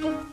Mm.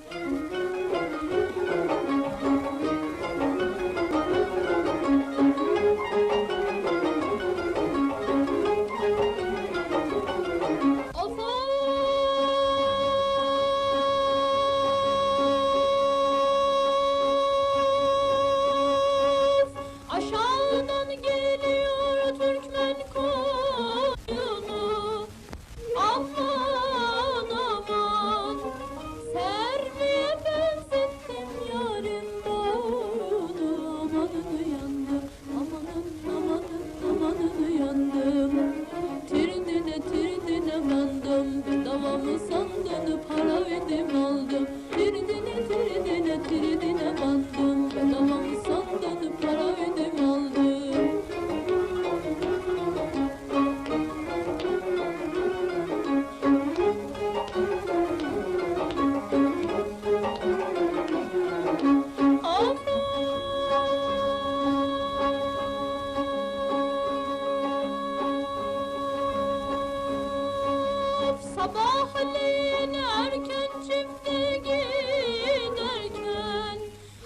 Sabahleyin erken çifte giderken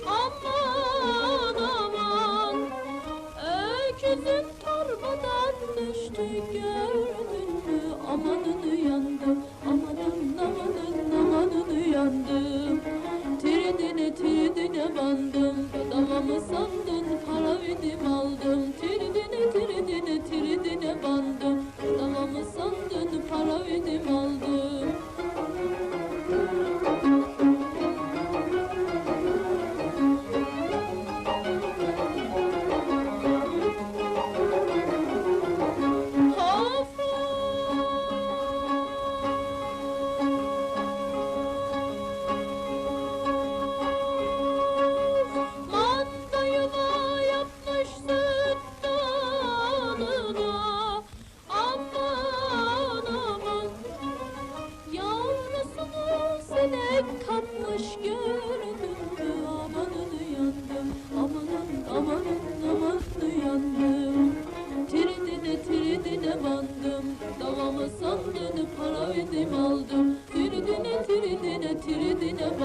Aman aman Öküzüm torbadan düştü gördün mü? Amanın uyandı amanın amanın amanın uyandı. Tridine tridine bandım Bedava mı sandın para vidim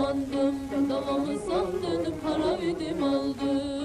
dolandım Davamı sandım para ödüm aldım